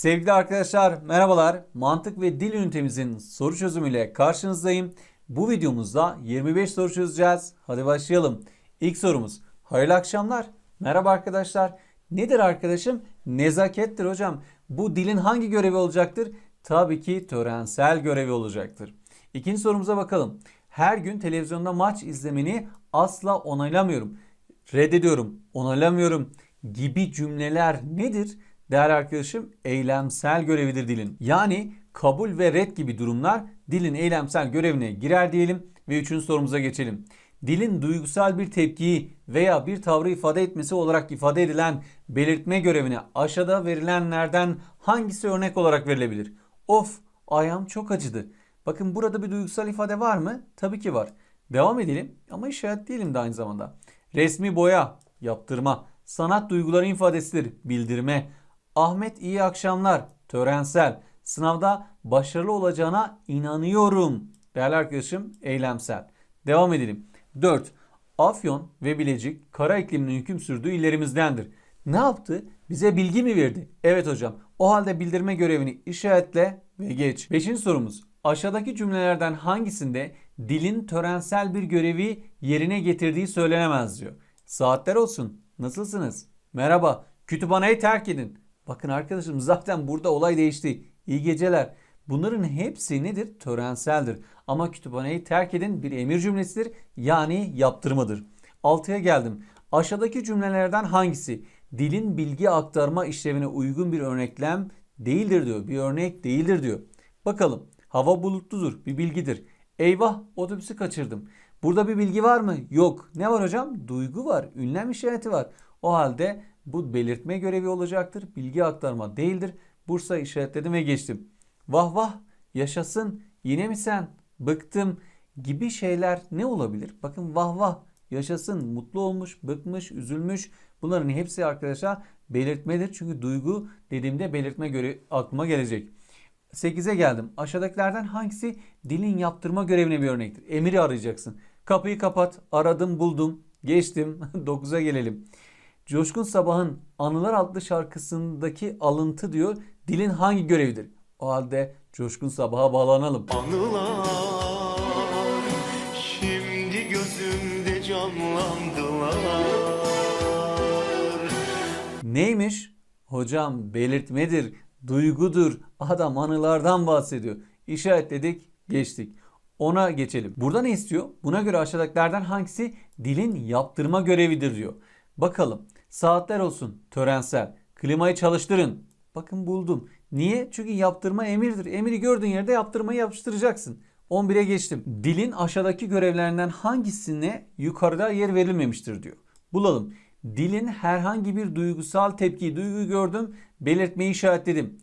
Sevgili arkadaşlar merhabalar. Mantık ve dil ünitemizin soru çözümüyle karşınızdayım. Bu videomuzda 25 soru çözeceğiz. Hadi başlayalım. İlk sorumuz. Hayırlı akşamlar. Merhaba arkadaşlar. Nedir arkadaşım? Nezakettir hocam. Bu dilin hangi görevi olacaktır? Tabii ki törensel görevi olacaktır. İkinci sorumuza bakalım. Her gün televizyonda maç izlemeni asla onaylamıyorum. Reddediyorum, onaylamıyorum gibi cümleler nedir? Değerli arkadaşım eylemsel görevidir dilin. Yani kabul ve red gibi durumlar dilin eylemsel görevine girer diyelim ve üçüncü sorumuza geçelim. Dilin duygusal bir tepkiyi veya bir tavrı ifade etmesi olarak ifade edilen belirtme görevine aşağıda verilenlerden hangisi örnek olarak verilebilir? Of ayağım çok acıdı. Bakın burada bir duygusal ifade var mı? Tabii ki var. Devam edelim ama işaret değilim de aynı zamanda. Resmi boya, yaptırma, sanat duyguların ifadesidir, bildirme. Ahmet iyi akşamlar, törensel. Sınavda başarılı olacağına inanıyorum. Değerli arkadaşım, eylemsel. Devam edelim. 4. Afyon ve Bilecik kara ikliminin hüküm sürdüğü illerimizdendir. Ne yaptı? Bize bilgi mi verdi? Evet hocam. O halde bildirme görevini işaretle ve geç. Beşinci sorumuz. Aşağıdaki cümlelerden hangisinde dilin törensel bir görevi yerine getirdiği söylenemez diyor. Saatler olsun. Nasılsınız? Merhaba. Kütüphaneyi terk edin. Bakın arkadaşım zaten burada olay değişti. İyi geceler. Bunların hepsi nedir? Törenseldir. Ama kütüphaneyi terk edin bir emir cümlesidir. Yani yaptırmadır. Altıya geldim. Aşağıdaki cümlelerden hangisi dilin bilgi aktarma işlevine uygun bir örneklem değildir diyor. Bir örnek değildir diyor. Bakalım. Hava bulutludur. Bir bilgidir. Eyvah otobüsü kaçırdım. Burada bir bilgi var mı? Yok. Ne var hocam? Duygu var. Ünlem işareti var. O halde bu belirtme görevi olacaktır. Bilgi aktarma değildir. Bursa işaretledim ve geçtim. Vah vah yaşasın yine mi sen? Bıktım gibi şeyler ne olabilir? Bakın vah vah yaşasın mutlu olmuş, bıkmış, üzülmüş. Bunların hepsi arkadaşlar belirtmedir. Çünkü duygu dediğimde belirtme göre aklıma gelecek. 8'e geldim. Aşağıdakilerden hangisi dilin yaptırma görevine bir örnektir? Emiri arayacaksın. Kapıyı kapat. Aradım buldum. Geçtim. 9'a gelelim. Coşkun Sabah'ın Anılar adlı şarkısındaki alıntı diyor dilin hangi görevidir? O halde Coşkun Sabah'a bağlanalım. Anılar şimdi gözümde canlandılar. Neymiş? Hocam belirtmedir, duygudur. Adam anılardan bahsediyor. İşaretledik, geçtik. Ona geçelim. Burada ne istiyor? Buna göre aşağıdakilerden hangisi dilin yaptırma görevidir diyor. Bakalım. Saatler olsun. Törensel. Klimayı çalıştırın. Bakın buldum. Niye? Çünkü yaptırma emirdir. Emiri gördüğün yerde yaptırmayı yapıştıracaksın. 11'e geçtim. Dilin aşağıdaki görevlerinden hangisine yukarıda yer verilmemiştir diyor. Bulalım. Dilin herhangi bir duygusal tepki, duygu gördüm, belirtmeyi işaretledim.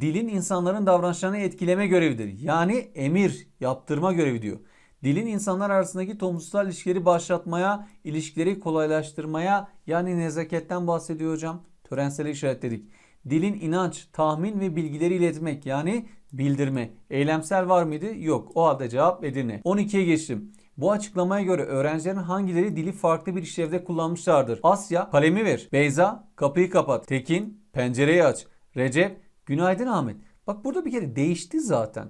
Dilin insanların davranışlarını etkileme görevidir. Yani emir, yaptırma görevi diyor. Dilin insanlar arasındaki toplumsal ilişkileri başlatmaya, ilişkileri kolaylaştırmaya yani nezaketten bahsediyor hocam. Törensel işaretledik. Dilin inanç, tahmin ve bilgileri iletmek yani bildirme. Eylemsel var mıydı? Yok. O halde cevap Edirne. 12'ye geçtim. Bu açıklamaya göre öğrencilerin hangileri dili farklı bir işlevde kullanmışlardır? Asya, kalemi ver. Beyza, kapıyı kapat. Tekin, pencereyi aç. Recep, günaydın Ahmet. Bak burada bir kere değişti zaten.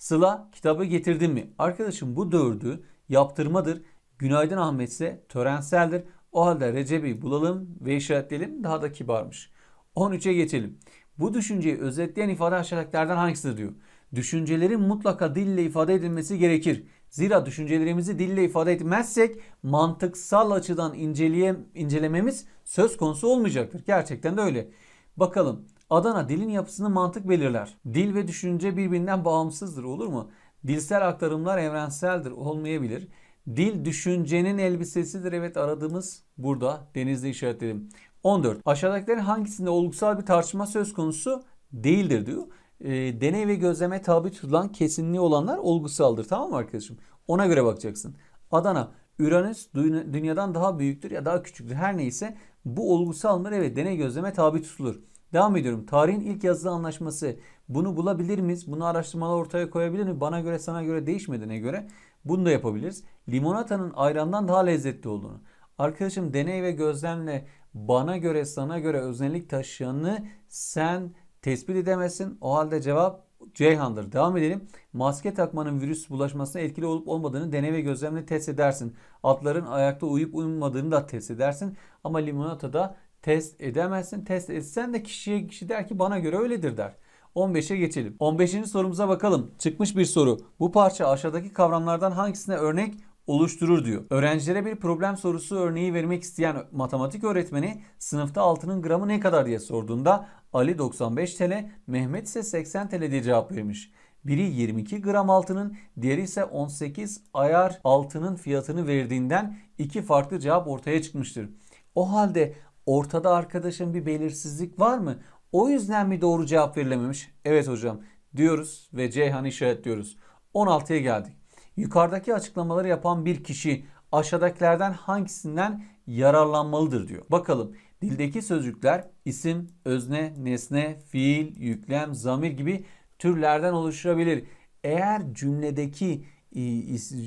Sıla, kitabı getirdin mi? Arkadaşım bu dördü yaptırmadır. Günaydın Ahmet ise törenseldir. O halde Recep'i bulalım ve işaretleyelim. Daha da kibarmış. 13'e geçelim. Bu düşünceyi özetleyen ifade aşağıdakilerden hangisidir diyor. Düşüncelerin mutlaka dille ifade edilmesi gerekir. Zira düşüncelerimizi dille ifade etmezsek mantıksal açıdan inceleye, incelememiz söz konusu olmayacaktır. Gerçekten de öyle. Bakalım Adana dilin yapısını mantık belirler. Dil ve düşünce birbirinden bağımsızdır olur mu? Dilsel aktarımlar evrenseldir olmayabilir. Dil düşüncenin elbisesidir. Evet aradığımız burada denizde işaretledim. 14. Aşağıdakilerin hangisinde olgusal bir tartışma söz konusu değildir diyor. E, deney ve gözleme tabi tutulan kesinliği olanlar olgusaldır. Tamam mı arkadaşım? Ona göre bakacaksın. Adana, Uranüs dü- dünyadan daha büyüktür ya daha küçüktür. Her neyse bu olgusal mıdır? Evet deney gözleme tabi tutulur. Devam ediyorum. Tarihin ilk yazılı anlaşması. Bunu bulabilir miyiz? Bunu araştırmalar ortaya koyabilir mi? Bana göre sana göre değişmediğine göre bunu da yapabiliriz. Limonatanın ayrandan daha lezzetli olduğunu. Arkadaşım deney ve gözlemle bana göre sana göre özellik taşıyanı sen tespit edemezsin. O halde cevap Ceyhan'dır. Devam edelim. Maske takmanın virüs bulaşmasına etkili olup olmadığını deney ve gözlemle test edersin. Atların ayakta uyup uyumadığını da test edersin. Ama limonatada test edemezsin. Test etsen de kişiye kişi der ki bana göre öyledir der. 15'e geçelim. 15. sorumuza bakalım. Çıkmış bir soru. Bu parça aşağıdaki kavramlardan hangisine örnek oluşturur diyor. Öğrencilere bir problem sorusu örneği vermek isteyen matematik öğretmeni sınıfta altının gramı ne kadar diye sorduğunda Ali 95 TL, Mehmet ise 80 TL diye cevap vermiş. Biri 22 gram altının, diğeri ise 18 ayar altının fiyatını verdiğinden iki farklı cevap ortaya çıkmıştır. O halde ortada arkadaşın bir belirsizlik var mı? O yüzden mi doğru cevap verilememiş? Evet hocam diyoruz ve Ceyhan'ı işaretliyoruz. 16'ya geldik. Yukarıdaki açıklamaları yapan bir kişi aşağıdakilerden hangisinden yararlanmalıdır diyor. Bakalım dildeki sözcükler isim, özne, nesne, fiil, yüklem, zamir gibi türlerden oluşabilir. Eğer cümledeki e,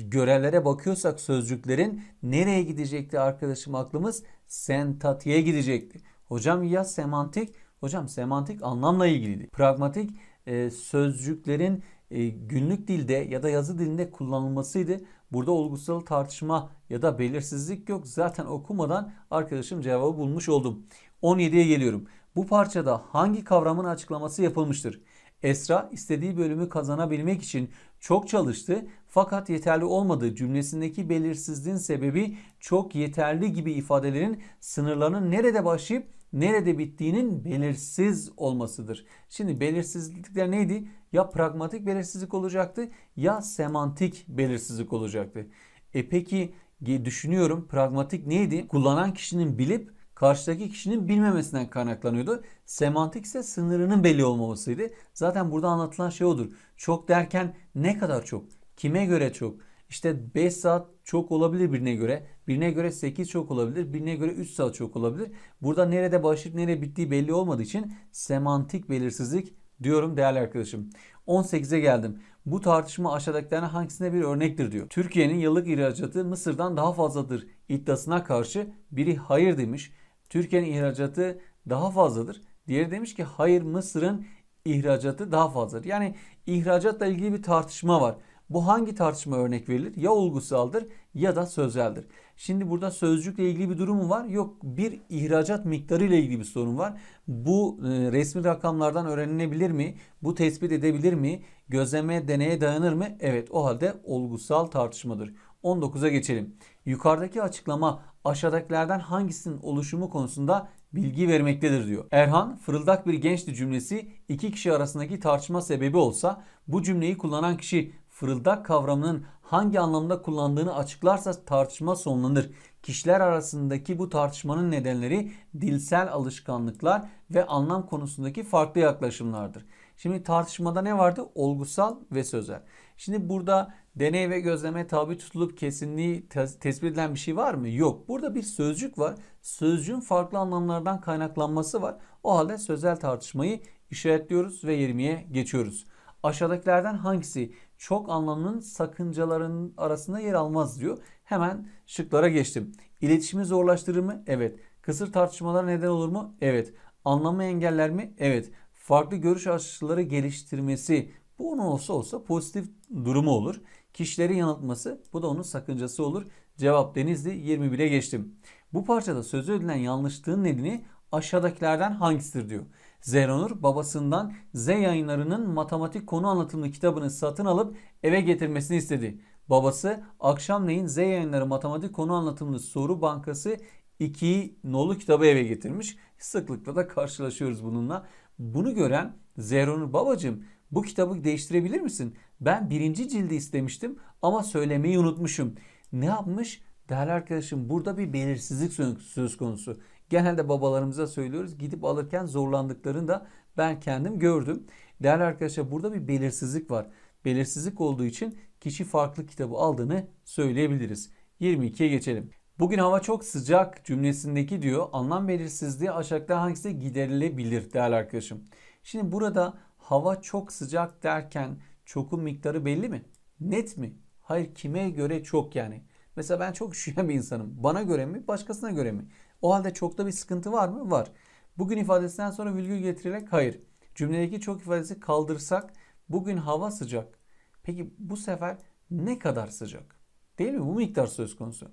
görevlere bakıyorsak sözcüklerin nereye gidecekti arkadaşım aklımız? Sentatiğe gidecekti. Hocam ya semantik? Hocam semantik anlamla ilgiliydi. Pragmatik e, sözcüklerin e, günlük dilde ya da yazı dilinde kullanılmasıydı. Burada olgusal tartışma ya da belirsizlik yok. Zaten okumadan arkadaşım cevabı bulmuş oldum. 17'ye geliyorum. Bu parçada hangi kavramın açıklaması yapılmıştır? Esra istediği bölümü kazanabilmek için çok çalıştı fakat yeterli olmadığı cümlesindeki belirsizliğin sebebi çok yeterli gibi ifadelerin sınırlarının nerede başlayıp nerede bittiğinin belirsiz olmasıdır. Şimdi belirsizlikler neydi? Ya pragmatik belirsizlik olacaktı ya semantik belirsizlik olacaktı. E peki düşünüyorum pragmatik neydi? Kullanan kişinin bilip karşıdaki kişinin bilmemesinden kaynaklanıyordu. Semantik ise sınırının belli olmamasıydı. Zaten burada anlatılan şey odur. Çok derken ne kadar çok? Kime göre çok? İşte 5 saat çok olabilir birine göre. Birine göre 8 çok olabilir. Birine göre 3 saat çok olabilir. Burada nerede başlayıp nereye bittiği belli olmadığı için semantik belirsizlik diyorum değerli arkadaşım. 18'e geldim. Bu tartışma aşağıdakilerden hangisine bir örnektir diyor. Türkiye'nin yıllık ihracatı Mısır'dan daha fazladır iddiasına karşı biri hayır demiş. Türkiye'nin ihracatı daha fazladır. Diğeri demiş ki hayır Mısır'ın ihracatı daha fazladır. Yani ihracatla ilgili bir tartışma var. Bu hangi tartışma örnek verilir? Ya olgusaldır ya da sözeldir. Şimdi burada sözcükle ilgili bir durum mu var? Yok bir ihracat miktarı ile ilgili bir sorun var. Bu e, resmi rakamlardan öğrenilebilir mi? Bu tespit edebilir mi? Gözleme, deneye dayanır mı? Evet o halde olgusal tartışmadır. 19'a geçelim. Yukarıdaki açıklama aşağıdakilerden hangisinin oluşumu konusunda bilgi vermektedir diyor. Erhan fırıldak bir gençti cümlesi iki kişi arasındaki tartışma sebebi olsa bu cümleyi kullanan kişi fırıldak kavramının hangi anlamda kullandığını açıklarsa tartışma sonlanır. Kişiler arasındaki bu tartışmanın nedenleri dilsel alışkanlıklar ve anlam konusundaki farklı yaklaşımlardır. Şimdi tartışmada ne vardı? Olgusal ve sözel. Şimdi burada deney ve gözleme tabi tutulup kesinliği te- tespit edilen bir şey var mı? Yok. Burada bir sözcük var. Sözcüğün farklı anlamlardan kaynaklanması var. O halde sözel tartışmayı işaretliyoruz ve 20'ye geçiyoruz. Aşağıdakilerden hangisi çok anlamının sakıncaların arasında yer almaz diyor. Hemen şıklara geçtim. İletişimi zorlaştırır mı? Evet. Kısır tartışmalar neden olur mu? Evet. Anlamı engeller mi? Evet. Farklı görüş açıları geliştirmesi bu onun olsa olsa pozitif durumu olur. Kişileri yanıltması bu da onun sakıncası olur. Cevap Denizli 21'e geçtim. Bu parçada sözü edilen yanlışlığın nedeni aşağıdakilerden hangisidir diyor. Zeyranur babasından Z yayınlarının matematik konu anlatımlı kitabını satın alıp eve getirmesini istedi. Babası akşamleyin Z yayınları matematik konu anlatımlı soru bankası 2 nolu kitabı eve getirmiş. Sıklıkla da karşılaşıyoruz bununla. Bunu gören Zeyranur babacığım bu kitabı değiştirebilir misin? Ben birinci cildi istemiştim ama söylemeyi unutmuşum. Ne yapmış? Değerli arkadaşım burada bir belirsizlik sö- söz konusu. Genelde babalarımıza söylüyoruz. Gidip alırken zorlandıklarını da ben kendim gördüm. Değerli arkadaşlar burada bir belirsizlik var. Belirsizlik olduğu için kişi farklı kitabı aldığını söyleyebiliriz. 22'ye geçelim. Bugün hava çok sıcak cümlesindeki diyor anlam belirsizliği aşağıda hangisi giderilebilir değerli arkadaşım. Şimdi burada hava çok sıcak derken çokun miktarı belli mi? Net mi? Hayır kime göre çok yani. Mesela ben çok üşüyen bir insanım. Bana göre mi başkasına göre mi? O halde çokta bir sıkıntı var mı? Var. Bugün ifadesinden sonra virgül getirerek hayır. Cümledeki çok ifadesi kaldırsak bugün hava sıcak. Peki bu sefer ne kadar sıcak? Değil mi? Bu miktar söz konusu.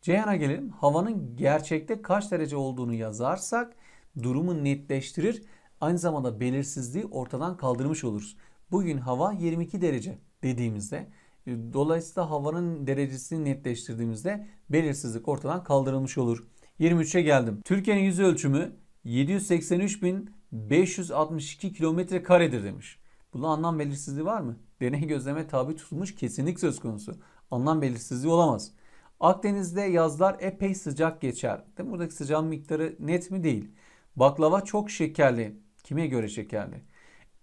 Ceyhan'a gelelim. Havanın gerçekte kaç derece olduğunu yazarsak durumu netleştirir. Aynı zamanda belirsizliği ortadan kaldırmış oluruz. Bugün hava 22 derece dediğimizde e, dolayısıyla havanın derecesini netleştirdiğimizde belirsizlik ortadan kaldırılmış olur. 23'e geldim. Türkiye'nin yüz ölçümü 783.562 kilometre karedir demiş. Bunun anlam belirsizliği var mı? Deney gözleme tabi tutulmuş kesinlik söz konusu. Anlam belirsizliği olamaz. Akdeniz'de yazlar epey sıcak geçer. Değil mi? Buradaki sıcağın miktarı net mi değil. Baklava çok şekerli. Kime göre şekerli?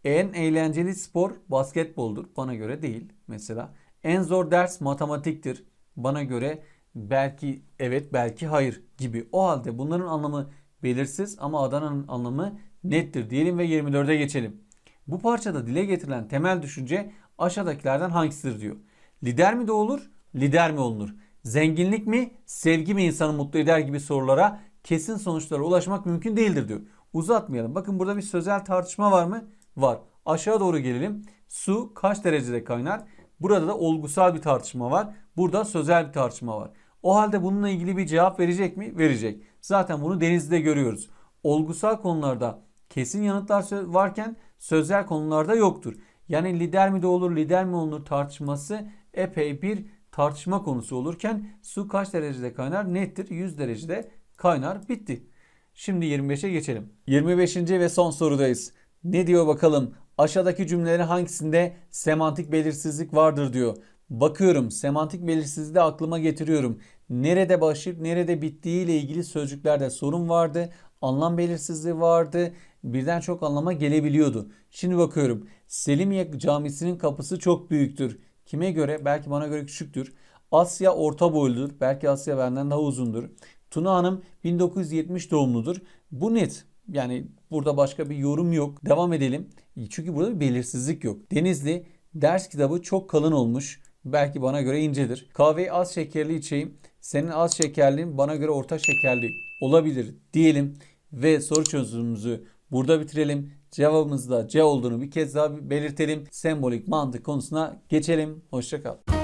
En eğlenceli spor basketboldur. Bana göre değil mesela. En zor ders matematiktir. Bana göre belki evet belki hayır gibi. O halde bunların anlamı belirsiz ama Adana'nın anlamı nettir diyelim ve 24'e geçelim. Bu parçada dile getirilen temel düşünce aşağıdakilerden hangisidir diyor. Lider mi doğulur, lider mi olunur? Zenginlik mi, sevgi mi insanı mutlu eder gibi sorulara kesin sonuçlara ulaşmak mümkün değildir diyor. Uzatmayalım. Bakın burada bir sözel tartışma var mı? Var. Aşağı doğru gelelim. Su kaç derecede kaynar? Burada da olgusal bir tartışma var. Burada sözel bir tartışma var. O halde bununla ilgili bir cevap verecek mi? Verecek. Zaten bunu denizde görüyoruz. Olgusal konularda kesin yanıtlar varken sözel konularda yoktur. Yani lider mi doğulur, lider mi olunur tartışması epey bir tartışma konusu olurken su kaç derecede kaynar? Nettir 100 derecede kaynar. Bitti. Şimdi 25'e geçelim. 25. ve son sorudayız. Ne diyor bakalım? Aşağıdaki cümlelerin hangisinde semantik belirsizlik vardır diyor. Bakıyorum semantik belirsizliği de aklıma getiriyorum. Nerede başlayıp nerede bittiği ile ilgili sözcüklerde sorun vardı. Anlam belirsizliği vardı. Birden çok anlama gelebiliyordu. Şimdi bakıyorum. Selimiye Camisi'nin kapısı çok büyüktür. Kime göre? Belki bana göre küçüktür. Asya orta boyludur. Belki Asya benden daha uzundur. Tuna Hanım 1970 doğumludur. Bu net. Yani burada başka bir yorum yok. Devam edelim. Çünkü burada bir belirsizlik yok. Denizli ders kitabı çok kalın olmuş. Belki bana göre incedir. Kahveyi az şekerli içeyim. Senin az şekerliğin bana göre orta şekerli olabilir diyelim. Ve soru çözümümüzü burada bitirelim. Cevabımız da C olduğunu bir kez daha belirtelim. Sembolik mantık konusuna geçelim. Hoşçakal.